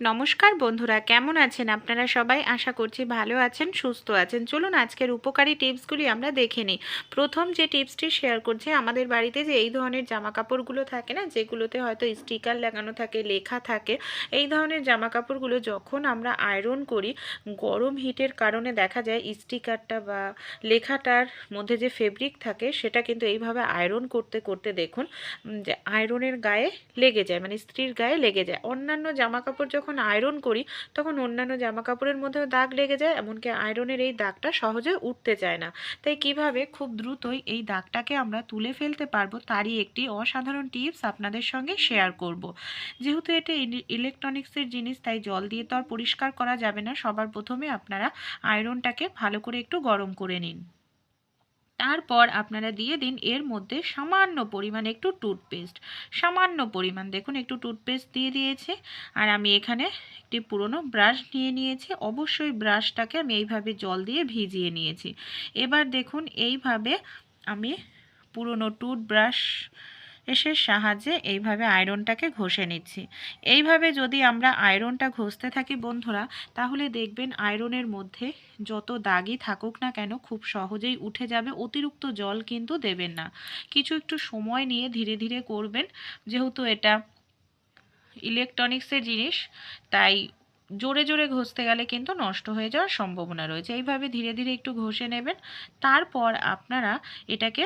নমস্কার বন্ধুরা, কেমন আছেন আপনারা সবাই? আশা করছি ভালো আছেন, সুস্থ আছেন। চলুন আজকের উপকারী টিপসগুলি আমরা দেখে নিই। প্রথম যে টিপসটি শেয়ার করছি, আমাদের বাড়িতে যে এই ধরনের জামা কাপড়গুলো থাকে না, যেগুলোতে হয়তো স্টিকার লাগানো থাকে, লেখা থাকে, এই ধরনের জামা কাপড়গুলো যখন আমরা আয়রন করি, গরম হিটের কারণে দেখা যায় স্টিকারটা বা লেখাটার মধ্যে যে ফেব্রিক থাকে, সেটা কিন্তু এইভাবে আয়রন করতে করতে দেখুন যে আয়রনের গায়ে লেগে যায় মানে স্ত্রীর গায়ে লেগে যায়। অন্যান্য জামা কাপড় যখন আয়রন করি, তখন অন্যান্য জামা কাপড়ের মধ্যেও দাগ লেগে যায়, এমনকি আয়রনের এই দাগটা সহজে উঠতে চায় না। তাই কীভাবে খুব দ্রুতই এই দাগটাকে আমরা তুলে ফেলতে পারব তারই একটি অসাধারণ টিপস আপনাদের সঙ্গে শেয়ার করব। যেহেতু এটা ইলেকট্রনিক্সের জিনিস, তাই জল দিয়ে তো আর পরিষ্কার করা যাবে না। সবার প্রথমে আপনারা আয়রনটাকে ভালো করে একটু গরম করে নিন। তারপর আপনারা দিয়ে দিন এর মধ্যে সামান্য পরিমাণ একটু টুথপেস্ট সামান্য পরিমাণ, দেখুন একটু টুথপেস্ট দিয়ে দিয়েছে। আর আমি এখানে একটি পুরনো ব্রাশ নিয়ে নিয়েছি। অবশ্যই ব্রাশটাকে আমি এইভাবে জল দিয়ে ভিজিয়ে নিয়েছি। এবার দেখুন, এইভাবে আমি পুরনো টুথব্রাশ এসের সাহায্যে এইভাবে আয়রনটাকে ঘষে নিচ্ছি। এইভাবে যদি আমরা আয়রনটা ঘষতে থাকি বন্ধুরা, তাহলে দেখবেন আয়রনের মধ্যে যত দাগই থাকুক না কেন খুব সহজেই উঠে যাবে, অতিরিক্ত জল কিন্তু দেবেন না। কিছু একটু সময় নিয়ে ধীরে ধীরে করবেন, যেহেতু এটা ইলেকট্রনিক্সের জিনিস, তাই জোরে জোরে ঘষতে গেলে কিন্তু নষ্ট হয়ে যাওয়ার সম্ভাবনা রয়েছে। এইভাবে ধীরে ধীরে একটু ঘষে নেবেন, তারপর আপনারা এটাকে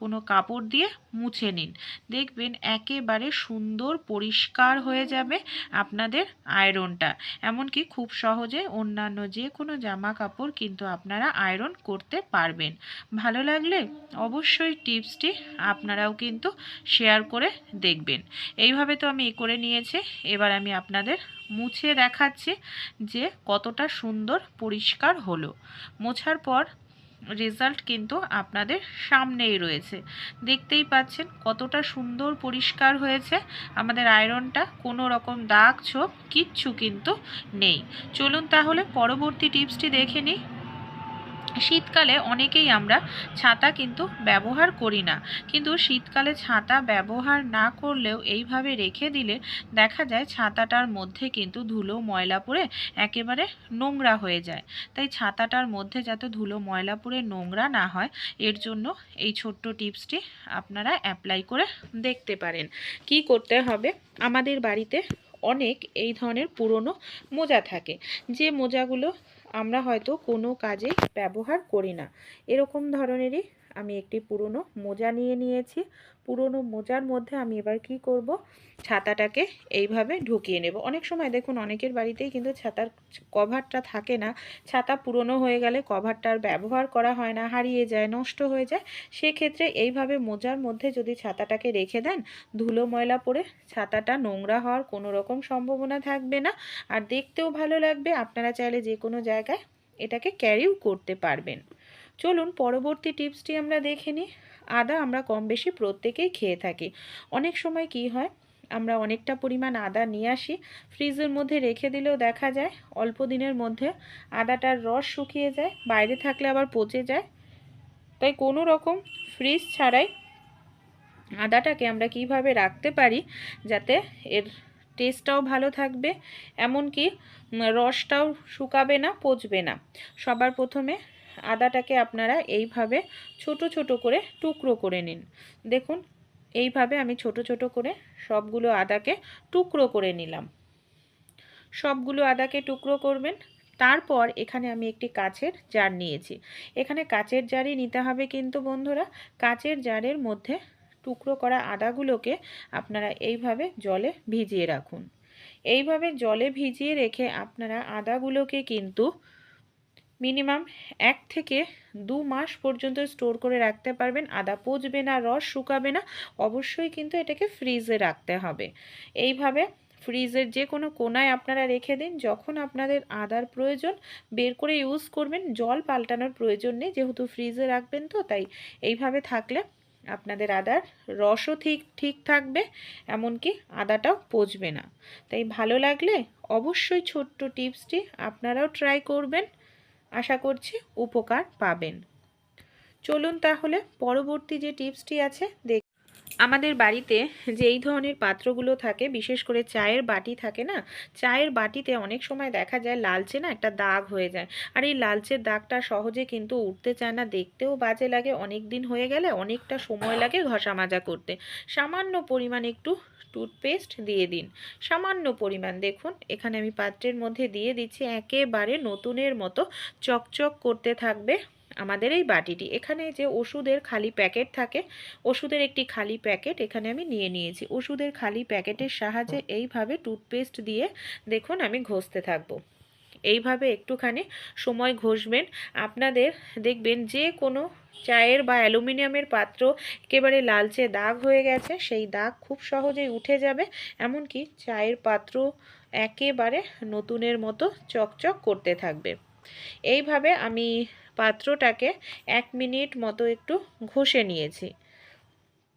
কোনো কাপড় দিয়ে মুছে নিন। দেখবেন একেবারে সুন্দর পরিষ্কার হয়ে যাবে আপনাদের আয়রনটা। এমনকি খুব সহজে অন্যান্য যে কোনো জামা কাপড় কিন্তু আপনারা আয়রন করতে পারবেন। ভালো লাগলে অবশ্যই টিপসটি আপনারাও কিন্তু শেয়ার করে দেখবেন। এইভাবে তো আমি করে নিয়েছি। এবার আমি আপনাদের মুছে দেখাচ্ছি যে কতটা সুন্দর পরিষ্কার হলো। মোছার পর রেজাল্ট কিন্তু আপনাদের সামনেই রয়েছে। দেখতেই পাচ্ছেন কতটা সুন্দর পরিষ্কার হয়েছে। আমাদের আয়রনটা কোনো রকম দাগ ছোপ কিচ্ছু কিন্তু নেই। চলুন তাহলে পরবর্তী টিপসটি দেখে নিই। শীতকালে অনেকেই আমরা ছাতা কিন্তু ব্যবহার করি না। কিন্তু শীতকালে ছাতা ব্যবহার না করলেও এইভাবে রেখে দিলে দেখা যায় ছাতাটার মধ্যে কিন্তু ধুলো, ময়লা পড়ে একেবারে নোংরা হয়ে যায়। তাই ছাতাটার মধ্যে যাতে ধুলো, ময়লা পড়ে নোংরা না হয়, এর জন্য এই ছোট্ট টিপসটি আপনারা অ্যাপ্লাই করে দেখতে পারেন। কি করতে হবে? আমাদের বাড়িতে অনেক এই ধরনের পুরনো মোজা থাকে। যে মোজাগুলো আমরা হয়তো কোনো কাজে ব্যবহার করি না। এরকম ধরনেরই আমি একটি পুরনো মোজা নিয়ে নিয়েছি। পুরনো মোজার মধ্যে আমি এবার কি করব? ছাতাটাকে এইভাবে ঢুকিয়ে নেব। অনেক সময় দেখুন, অনেকের বাড়িতেই কিন্তু ছাতার কভারটা থাকে না। ছাতা পুরনো হয়ে গেলে কভারটা আর ব্যবহার করা হয় না, হারিয়ে যায়, নষ্ট হয়ে যায়। সেক্ষেত্রে এইভাবে মোজার মধ্যে যদি ছাতাটাকে রেখে দেন, ধুলো ময়লা পড়ে ছাতাটা নোংরা হওয়ার কোনো রকম সম্ভাবনা থাকবে না। আর দেখতেও ভালো লাগবে, আপনারা চাইলে যে কোনো জায়গায় এটাকে ক্যারিও করতে পারবেন। চলুন পরবর্তী টিপসটি আমরা দেখে নিই। আদা আমরা কম বেশি প্রত্যেকেই খেয়ে থাকি। অনেক সময় কি হয়, আমরা অনেকটা পরিমাণ আদা নিয়ে আসি, ফ্রিজের মধ্যে রেখে দিলেও দেখা যায়, অল্প দিনের মধ্যে আদাটার রস শুকিয়ে যায়, বাইরে থাকলে আবার পচে যায়। তাই কোনো রকম ফ্রিজ ছাড়াই আদাটাকে আমরা কীভাবে রাখতে পারি যাতে এর টেস্টটাও ভালো থাকবে, এমনকি রসটাও শুকাবে না, পচবে না। সবার প্রথমে আদাটাকে আপনারা এইভাবে ছোট ছোট করে টুকরো করে নিন। দেখুন, এইভাবে আমি ছোট ছোট করে সবগুলো আদাকে টুকরো করে নিলাম। সবগুলো আদাকে টুকরো করবেন। তারপর এখানে আমি একটি কাচের জার নিয়েছি। এখানে কাচের জারই নিতে হবে কিন্তু বন্ধুরা, কাচের জারের মধ্যে টুকরো করা আদাগুলোকে আপনারা এইভাবে জলে ভিজিয়ে রাখুন। এইভাবে জলে ভিজিয়ে রেখে আপনারা আদাগুলোকে কিন্তু মিনিমাম এক থেকে দু মাস পর্যন্ত স্টোর করে রাখতে পারবেন। আদা পচবে না, রস শুকাবে না, অবশ্যই কিন্তু এটাকে ফ্রিজে রাখতে হবে। এইভাবে ফ্রিজের যে কোনো কোনায় আপনারা রেখে দিন, যখন আপনাদের আদার প্রয়োজন বের করে ইউজ করবেন। জল পাল্টানোর প্রয়োজন নেই, যেহেতু ফ্রিজে রাখবেন তো, তাই এইভাবে থাকলে আপনাদের আদার রসও ঠিক ঠিক থাকবে, এমনকি আদাটাও পচবে না। তাই ভালো লাগলে অবশ্যই ছোট্ট টিপসটি আপনারাও ট্রাই করবেন। আশা করছি উপকার পাবেন। চলুন তাহলে পরবর্তী যে টিপসটি আছে দেখ আমাদের বাড়িতে যে এই ধরনের পাত্রগুলো থাকে, বিশেষ করে চায়ের বাটি থাকে না, চায়ের বাটিতে অনেক সময় দেখা যায় লালচে না একটা দাগ হয়ে যায়। আর এই লালচের দাগটা সহজে কিন্তু উঠতে চায় না, দেখতেও বাজে লাগে অনেক দিন হয়ে গেলে অনেকটা সময় লাগে ঘষা মাজা করতে। সামান্য পরিমাণ একটু টুথপেস্ট দিয়ে দিন। সামান্য পরিমাণ, দেখুন, এখানে আমি পাত্রের মধ্যে দিয়ে দিচ্ছি, একেবারে নতুনের মতো চকচক করতে থাকবে। আমাদের এই বাটিটি। এখানে যে ওষুধের খালি প্যাকেট থাকে, ওষুধের একটি খালি প্যাকেট এখানে আমি নিয়ে নিয়েছি। ওষুধের খালি প্যাকেটের সাহায্যে এইভাবে টুথপেস্ট দিয়ে দেখুন আমি ঘষতে থাকব। এইভাবে একটুখানি সময় ঘষবেন। আপনাদের দেখবেন যে কোনো চায়ের বা অ্যালুমিনিয়ামের পাত্র একেবারে লালচে দাগ হয়ে গেছে, সেই দাগ খুব সহজেই উঠে যাবে। এমনকি চায়ের পাত্র একেবারে নতুনের মতো চকচক করতে থাকবে। এইভাবে আমি পাত্রটাকে এক মিনিট মতো একটু ঘষে নিয়েছি।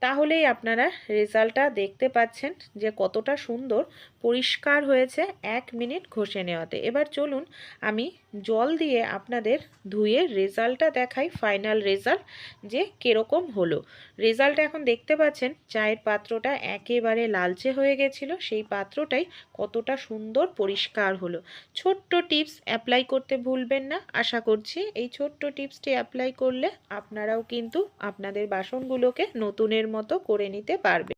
তাহলেই আপনারা রেজাল্টটা দেখতে পাচ্ছেন যে কতটা সুন্দর পরিষ্কার হয়েছে এক মিনিট ঘষে নেওয়াতে। এবার চলুন আমি জল দিয়ে আপনাদের ধুয়ে রেজাল্টটা দেখাই ফাইনাল রেজাল্ট যে কীরকম হলো। রেজাল্ট এখন দেখতে পাচ্ছেন, চায়ের পাত্রটা একেবারে লালচে হয়ে গেছিল, সেই পাত্রটাই কতটা সুন্দর পরিষ্কার হলো। ছোট্ট টিপস অ্যাপ্লাই করতে ভুলবেন না, আশা করছি এই ছোট্ট টিপসটি অ্যাপ্লাই করলে আপনারাও কিন্তু আপনাদের বাসনগুলোকে নতুনের মতো করে নিতে পারবে।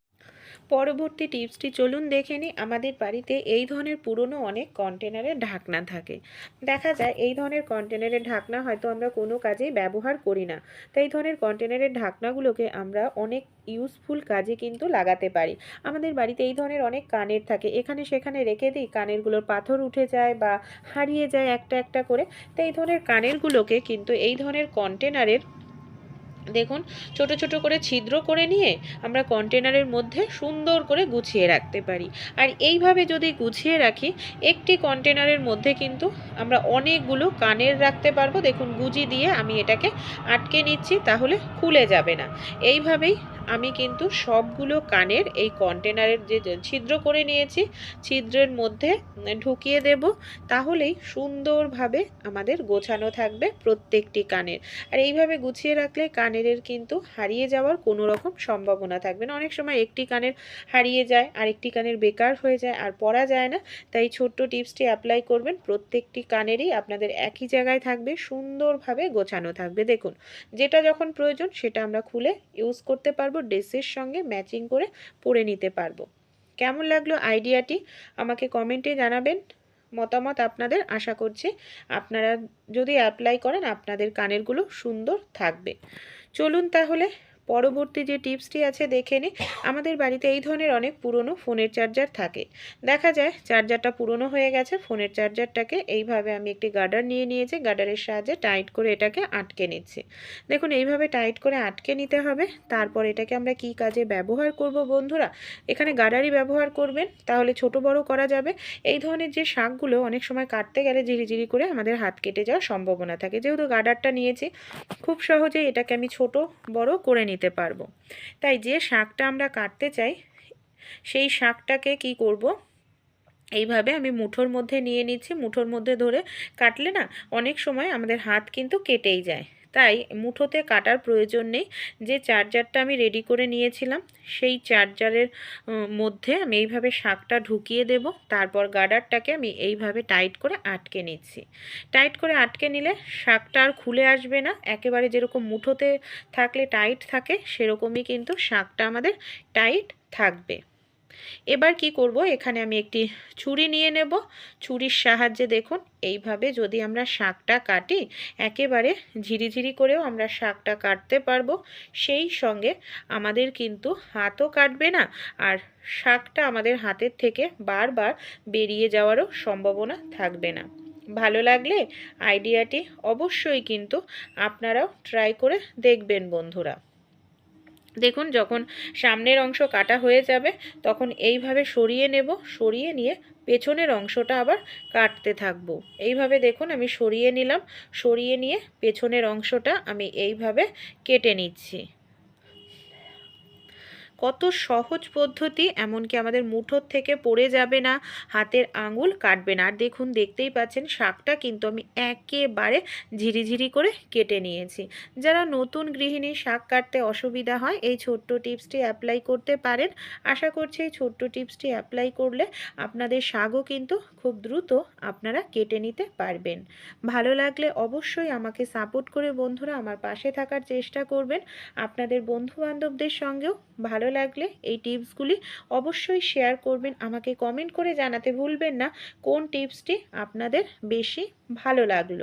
পরবর্তী টিপসটি চলুন দেখে নিই। আমাদের বাড়িতে এই ধরনের পুরনো অনেক কন্টেনারের ঢাকনা থাকে। দেখা যায় এই ধরনের কন্টেনারের ঢাকনা হয়তো আমরা কোনো কাজেই ব্যবহার করি না। তাই ধরনের কন্টেনারের ঢাকনাগুলোকে আমরা অনেক ইউজফুল কাজে কিন্তু লাগাতে পারি। আমাদের বাড়িতে এই ধরনের অনেক কানের থাকে। এখানে সেখানে রেখে দিই। কানেরগুলোর পাথর উঠে যায় বা হারিয়ে যায় একটা একটা করে। তাই এই ধরনের কানেরগুলোকে কিন্তু এই ধরনের কন্টেনারের দেখুন, ছোট ছোট করে ছিদ্র করে নিয়ে আমরা কন্টেনারের মধ্যে সুন্দর করে গুছিয়ে রাখতে পারি। আর এইভাবে যদি গুছিয়ে রাখি, একটি কন্টেনারের মধ্যে কিন্তু আমরা অনেকগুলো কানের রাখতে পারব। দেখুন, গুজি দিয়ে আমি এটাকে আটকে নিচ্ছি, তাহলে খুলে যাবে না। এইভাবেই আমি কিন্তু সবগুলো কানের এই কন্টেনারের যে ছিদ্র করে নিয়েছি, ছিদ্রের মধ্যে ঢুকিয়ে দেব, তাহলেই সুন্দরভাবে আমাদের গোছানো থাকবে প্রত্যেকটি কানের। আর এইভাবে গুছিয়ে রাখলে কানের কিন্তু হারিয়ে যাওয়ার কোনো রকম সম্ভাবনা থাকবে না। অনেক সময় একটি কানের হারিয়ে যায় আর একটি কানের বেকার হয়ে যায় আর পরা যায় না। তাই ছোট্ট টিপসটি অ্যাপ্লাই করবেন, প্রত্যেকটি কানেরই আপনাদের একই জায়গায় থাকবে, সুন্দরভাবে গোছানো থাকবে। দেখুন, যেটা যখন প্রয়োজন সেটা আমরা খুলে ইউজ করতে পারব। ড্রেসের সঙ্গে ম্যাচিং করে পরে নিতে পারব। কেমন লাগল আইডিয়াটি আমাকে কমেন্টে জানাবেন। মতামত আপনাদের আশা করছি আপনারা যদি অ্যাপ্লাই করেন, আপনাদের কানেরগুলো সুন্দর থাকবে। চলুন তাহলে পরবর্তী যে টিপসটি আছে, দেখে নিই আমাদের বাড়িতে এই ধরনের অনেক পুরনো ফোনের চার্জার থাকে। দেখা যায়, চার্জারটা পুরনো হয়ে গেছে, ফোনের চার্জারটাকে এইভাবে আমি একটি গার্ডার নিয়ে নিয়েছি। গার্ডারের সাহায্যে টাইট করে এটাকে আটকে নিচ্ছি। দেখুন, এইভাবে টাইট করে আটকে নিতে হবে। তারপর এটাকে আমরা কি কাজে ব্যবহার করব বন্ধুরা? এখানে গার্ডারই ব্যবহার করবেন, তাহলে ছোট বড় করা যাবে। এই ধরনের যে শাকগুলো অনেক সময় কাটতে গেলে ঝিরিঝিরি করে আমাদের হাত কেটে যাওয়ার সম্ভাবনা থাকে। যেহেতু গার্ডারটা নিয়েছি, খুব সহজেই এটাকে আমি ছোট বড় করে নিতে পারব। তাই যে শাকটা আমরা কাটতে চাই, সেই শাকটাকে কি করব? এইভাবে আমি মুঠোর মধ্যে নিয়ে নিচ্ছি। মুঠোর মধ্যে ধরে কাটলে না, অনেক সময় আমাদের হাত কিন্তু কেটেই যায়। তাই মুঠোতে কাটার প্রয়োজন নেই। যে চার্জারটা আমি রেডি করে নিয়েছিলাম, সেই চার্জারের মধ্যে আমি এইভাবে শাকটা ঢুকিয়ে দেব। তারপর গার্ডারটাকে আমি এইভাবে টাইট করে আটকে নিচ্ছি। টাইট করে আটকে নিলে শাকটা আর খুলে আসবে না। একেবারে যেরকম মুঠোতে থাকলে টাইট থাকে, সেরকমই কিন্তু শাকটা আমাদের টাইট থাকবে। এবার কি করব? এখানে আমি একটি ছুরি নিয়ে নেব। ছুরির সাহায্যে দেখুন, এইভাবে যদি আমরা শাকটা কাটি, একেবারে ঝিরিঝিরি করেও আমরা শাকটা কাটতে পারব। সেই সঙ্গে আমাদের কিন্তু হাতও কাটবে না, আর শাকটা আমাদের হাতের থেকে বারবার বেরিয়ে যাওয়ারও সম্ভাবনা থাকবে না। ভালো লাগলে আইডিয়াটি অবশ্যই কিন্তু আপনারাও ট্রাই করে দেখবেন বন্ধুরা। দেখুন, যখন সামনের অংশ কাটা হয়ে যাবে, তখন এইভাবে সরিয়ে নেব, সরিয়ে নিয়ে পেছনের অংশটা আবার কাটতে থাকব। এইভাবে দেখুন, আমি সরিয়ে নিলাম, সরিয়ে নিয়ে পেছনের অংশটা আমি এইভাবে কেটে নিচ্ছি। কত সহজ পদ্ধতি, এমনকি আমাদের মুঠোর থেকে পড়ে যাবে না, হাতের আঙুল কাটবে না। আর দেখুন, দেখতেই পাচ্ছেন, শাকটা কিন্তু আমি একেবারে ঝিরিঝিরি করে কেটে নিয়েছি। যারা নতুন গৃহিণী শাক কাটতে অসুবিধা হয়, এই ছোট্ট টিপসটি অ্যাপ্লাই করতে পারেন। আশা করছি এই ছোট্ট টিপসটি অ্যাপ্লাই করলে আপনাদের শাকও কিন্তু খুব দ্রুত আপনারা কেটে নিতে পারবেন। ভালো লাগলে অবশ্যই আমাকে সাপোর্ট করে বন্ধুরা আমার পাশে থাকার চেষ্টা করবেন। আপনাদের বন্ধু বান্ধবদের সঙ্গেও ভালো লাগলে এই টিপসগুলি অবশ্যই শেয়ার করবেন। আমাকে কমেন্ট করে জানাতে ভুলবেন না। কোন টিপসটি আপনাদের বেশি ভালো লাগল?